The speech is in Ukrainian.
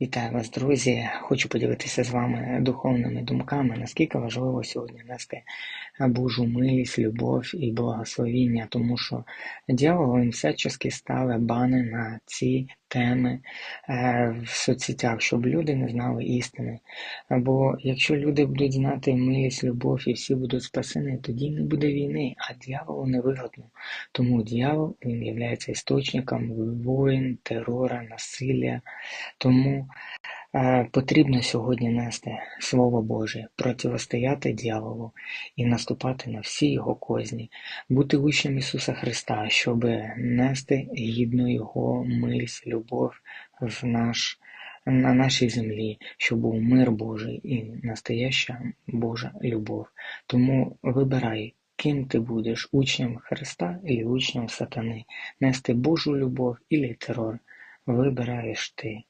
Вітаю вас, друзі! Хочу поділитися з вами духовними думками, наскільки важливо сьогодні нести Божу милість, любов і благословіння, тому що дьявол він всячески ставить бани на ці теми е, в соцсетях, щоб люди не знали істини. Бо якщо люди будуть знати милість, любов і всі будуть спасені, тоді не буде війни, а дьяволу не вигодно. Тому дьявол він є істочником воїн, терора, насилля. Тому потрібно сьогодні нести Слово Боже, протистояти дьяволу і наступати на всі його козні, бути учнем Ісуса Христа, щоб нести гідну Його милість, любов в наш. На нашій землі, щоб був мир Божий і настояща Божа любов. Тому вибирай, ким ти будеш учнем Христа і учнем сатани, нести Божу любов і терор. Вибираєш ти.